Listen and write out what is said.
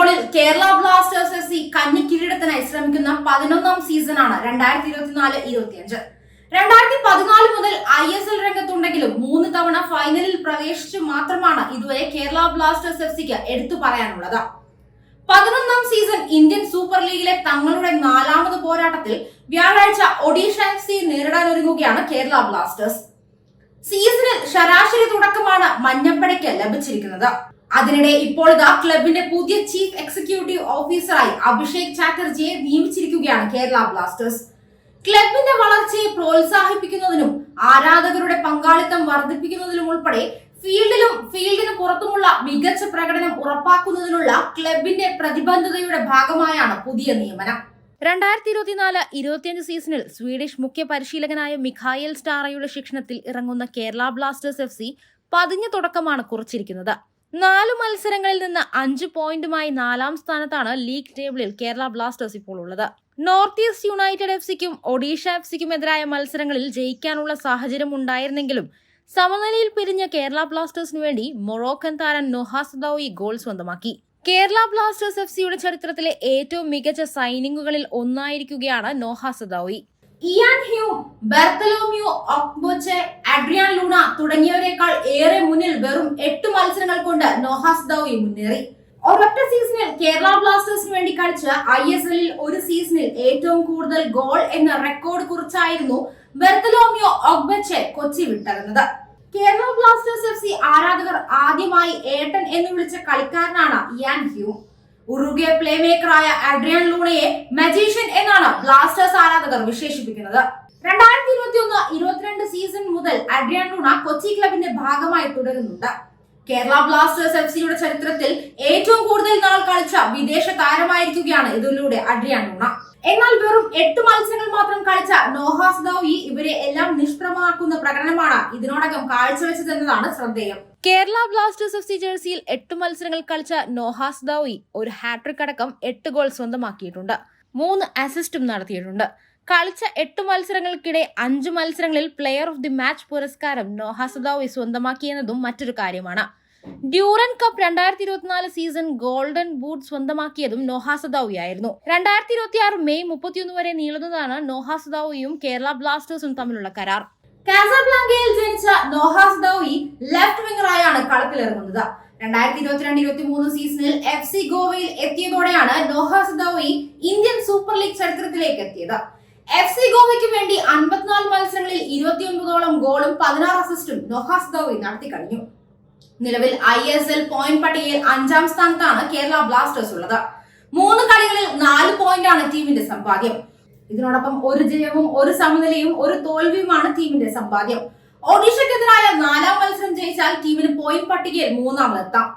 ഫുട്ബോളിൽ Kerala Blasters F C കന്നി കിരീടത്തിനായി ശ്രമിക്കുന്ന പതിനൊന്നാം സീസണാണ് രണ്ടായിരത്തി ഇരുപത്തിനാല് ഇരുപത്തിയഞ്ച്. രണ്ടായിരത്തി പതിനാല് മുതൽ ഐ എസ് എൽ രംഗത്തുണ്ടെങ്കിലും മൂന്ന് തവണ ഫൈനലിൽ പ്രവേശിച്ചു മാത്രമാണ് ഇതുവരെ കേരള ബ്ലാസ്റ്റേഴ്സ് എഫ് സിക്ക് എടുത്തു പറയാനുള്ളത്. പതിനൊന്നാം സീസൺ ഇന്ത്യൻ സൂപ്പർ ലീഗിലെ തങ്ങളുടെ നാലാമത് പോരാട്ടത്തിൽ വ്യാഴാഴ്ച ഒഡീഷ എഫ് സി നേരിടാനൊരുങ്ങുകയാണ് കേരള ബ്ലാസ്റ്റേഴ്സ്. സീസണിൽ ശരാശരി തുടക്കമാണ് മഞ്ഞപ്പടയ്ക്ക് ലഭിച്ചിരിക്കുന്നത്. അതിനിടെ ഇപ്പോൾ ഇതാ ക്ലബിന്റെ പുതിയ ചീഫ് എക്സിക്യൂട്ടീവ് ഓഫീസറായി അഭിഷേക് ചാറ്റർജിയെ നിയമിച്ചിരിക്കുകയാണ് കേരള ബ്ലാസ്റ്റേഴ്സ്. ക്ലബിന്റെ വളർച്ചയെ പ്രോത്സാഹിപ്പിക്കുന്നതിനും ആരാധകരുടെ പങ്കാളിത്തം വർദ്ധിപ്പിക്കുന്നതിനും ഉൾപ്പെടെ ഫീൽഡിലും ഫീൽഡിന് പുറത്തുമുള്ള മികച്ച പ്രകടനം ഉറപ്പാക്കുന്നതിനുള്ള ക്ലബിന്റെ പ്രതിബദ്ധതയുടെ ഭാഗമായാണ് പുതിയ നിയമനം. രണ്ടായിരത്തി ഇരുപത്തിനാല് ഇരുപത്തിയഞ്ച് സീസണിൽ സ്വീഡിഷ് മുഖ്യ പരിശീലകനായ മിഖായൽ സ്റ്റാറയുടെ ശിക്ഷണത്തിൽ ഇറങ്ങുന്ന കേരള ബ്ലാസ്റ്റേഴ്സ് എഫ് സി പതിഞ്ഞ തുടക്കമാണ് കുറിച്ചിരിക്കുന്നത്. നാലു മത്സരങ്ങളിൽ നിന്ന് അഞ്ച് പോയിന്റുമായി നാലാം സ്ഥാനത്താണ് ലീഗ് ടേബിളിൽ കേരള ബ്ലാസ്റ്റേഴ്സ് ഇപ്പോൾ ഉള്ളത്. നോർത്ത് ഈസ്റ്റ് യുണൈറ്റഡ് എഫ് സിക്കും ഒഡീഷ എഫ് സിക്കും എതിരായ മത്സരങ്ങളിൽ ജയിക്കാനുള്ള സാഹചര്യം ഉണ്ടായിരുന്നെങ്കിലും സമനിലയിൽ പിരിഞ്ഞ കേരള ബ്ലാസ്റ്റേഴ്സിനു വേണ്ടി മൊറോക്കൻ താരം നൊഹാസ് ദൌയി ഗോൾ സ്വന്തമാക്കി. കേരള ബ്ലാസ്റ്റേഴ്സ് എഫ് സിയുടെ ചരിത്രത്തിലെ ഏറ്റവും മികച്ച സൈനിങ്ങുകളിൽ ഒന്നായിരിക്കുകയാണ് Noah Sadaoui Ian Hume Bartholomew Ogbeche Adrian തുടങ്ങിയവരെക്കാൾ ഏറെ മുന്നിൽ വെറും എട്ട് മത്സരങ്ങൾ കൊണ്ട് നോഹാസ് ദൌയി മുന്നേറി. ഒരൊറ്റ സീസണിൽ കേരള ബ്ലാസ്റ്റേഴ്സിന് വേണ്ടി കളിച്ച ഐ എസ് എല്ലിൽ ഒരു സീസണിൽ ഏറ്റവും കൂടുതൽ ഗോൾ എന്ന റെക്കോർഡ് കുറിച്ചായിരുന്നു ബെർത്തലോമിയോ ഒഗ്ബച്ചെ കൊച്ചി വിട്ടിറങ്ങുന്നത് കേരള ബ്ലാസ്റ്റേഴ്സ് എഫ് സി ആരാധകർ ആദ്യമായി ഏട്ടൻ എന്ന് വിളിച്ച കളിക്കാരനാണ് യാൻ ഹ്യൂം. ഉറുഗെ പ്ലേ മേക്കറായ അഡ്രിയൻ ലൂണയെ മജീഷ്യൻ എന്നാണ് ബ്ലാസ്റ്റേഴ്സ് ആരാധകർ വിശേഷിപ്പിക്കുന്നത്. രണ്ടായിരത്തി ഇരുപത്തി ഒന്ന് ഇരുപത്തിരണ്ട് സീസൺ മുതൽ അഡ്രിയൻ ലൂണ കൊച്ചി ക്ലബിന്റെ ഭാഗമായി തുടരുന്നുണ്ട്. കേരള ബ്ലാസ്റ്റേഴ്സ് എഫ് സിയുടെ ചരിത്രത്തിൽ ഏറ്റവും കൂടുതൽ നാൾ കളിച്ച വിദേശ താരമായിരിക്കുകയാണ് ഇതിലൂടെ അഡ്രിയാൻ ലൂണ എന്നാൽ വെറും എട്ട് മത്സരങ്ങൾ മാത്രം കളിച്ച നോഹാസ് ദൌയി ഇവരെ എല്ലാം നിഷ്പ്രമാക്കുന്ന പ്രകടനമാണ് ഇതിനോടകം കാഴ്ചവെച്ചതെന്നതാണ് ശ്രദ്ധേയം. കേരള ബ്ലാസ്റ്റേഴ്സ് എഫ് സി ജേഴ്സിയിൽ എട്ട് മത്സരങ്ങൾ കളിച്ച നോഹാസ് ദൌയി ഒരു ഹാട്രിക് അടക്കം എട്ട് ഗോൾ സ്വന്തമാക്കിയിട്ടുണ്ട്. മൂന്ന് അസിസ്റ്റും നടത്തിയിട്ടുണ്ട്. കളിച്ച എട്ട് മത്സരങ്ങൾക്കിടെ അഞ്ച് മത്സരങ്ങളിൽ പ്ലെയർ ഓഫ് ദി മാച്ച് പുരസ്കാരം നോഹാസ് ദൌയി സ്വന്തമാക്കിയെന്നതും മറ്റൊരു കാര്യമാണ്. ഡ്യൂറൻ കപ്പ് രണ്ടായിരത്തി ഇരുപത്തിനാല് സീസൺ ഗോൾഡൻ ബൂട്ട് സ്വന്തമാക്കിയതും നോഹാസദൌയി ആയിരുന്നു. രണ്ടായിരത്തി ഇരുപത്തി ആറ് മെയ് മുപ്പത്തിയൊന്ന് വരെ നീളുന്നതാണ് നോഹാസദാവുയും കേരള ബ്ലാസ്റ്റേഴ്സും തമ്മിലുള്ള കരാർ. കാസബ്ലാങ്കയിൽ ജനിച്ച നോഹാസ് ദൌയി ലെഫ്റ്റ് വിംഗറായാണ് കളത്തിലിറങ്ങുന്നത്. രണ്ടായിരത്തി ഇരുപത്തിരണ്ട് ഇരുപത്തി മൂന്ന് സീസണിൽ എഫ് സി ഗോവയിൽ എത്തിയതോടെയാണ് Noah Sadaoui Indian super league ചരിത്രത്തിലേക്ക് എത്തിയത്. എഫ് സി ഗോവയ്ക്ക് വേണ്ടി അൻപത്തിനാല് മത്സരങ്ങളിൽ ഇരുപത്തിയൊൻപതോളം ഗോളും പതിനാറ് അസിസ്റ്റും നോഹാസ് നടത്തി കഴിഞ്ഞു നിലവിൽ ഐ എസ് എൽ പോയിന്റ് പട്ടികയിൽ അഞ്ചാം സ്ഥാനത്താണ് കേരള ബ്ലാസ്റ്റേഴ്സ് ഉള്ളത്. മൂന്ന് കളികളിൽ നാല് പോയിന്റാണ് ടീമിന്റെ സമ്പാദ്യം. ഇതിനോടൊപ്പം ഒരു ജയവും ഒരു സമനിലയും ഒരു തോൽവിയുമാണ് ടീമിന്റെ സമ്പാദ്യം. ഒഡീഷയ്ക്കെതിരായ നാലാം മത്സരം ജയിച്ചാൽ ടീമിന് പോയിന്റ് പട്ടികയിൽ മൂന്നാമതെത്താം.